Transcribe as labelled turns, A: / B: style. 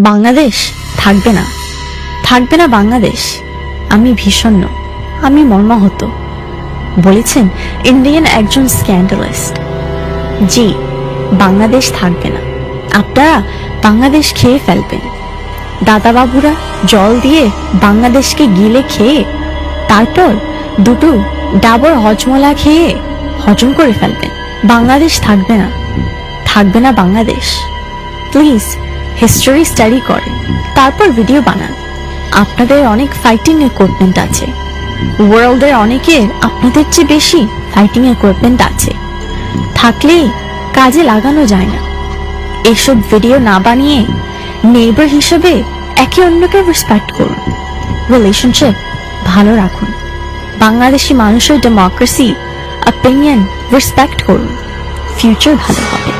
A: বাংলাদেশ থাকবে না। থাকবে না বাংলাদেশ। আমি ভীষণ আমি মর্মাহত। বলেছেন ইন্ডিয়ান একজন স্ক্যান্ডালিস্ট। জি, বাংলাদেশ থাকবে না। আপনারা বাংলাদেশ খেয়ে ফেলবেন। দাদাবাবুরা জল দিয়ে বাংলাদেশকে গিলে খেয়ে, তারপর দুটো ডাবর হজমলা খেয়ে হজম করে ফেলবেন। বাংলাদেশ থাকবে না। থাকবে না বাংলাদেশ। প্লিজ হিস্টোরি স্টাডি করেন, তারপর ভিডিও বানান। আপনাদের অনেক ফাইটিং ইকুইপমেন্ট আছে। ওয়ার্ল্ডের অনেকের আপনাদের চেয়ে বেশি ফাইটিং ইকুইপমেন্ট আছে। থাকলেই কাজে লাগানো যায় না। এসব ভিডিও না বানিয়ে নেইবার হিসেবে একে অন্যকে রেসপেক্ট করুন। রিলেশনশিপ ভালো রাখুন। বাংলাদেশি মানুষের ডেমোক্রেসি অপিনিয়ন রেসপেক্ট করুন। ফিউচার ভালো হবে।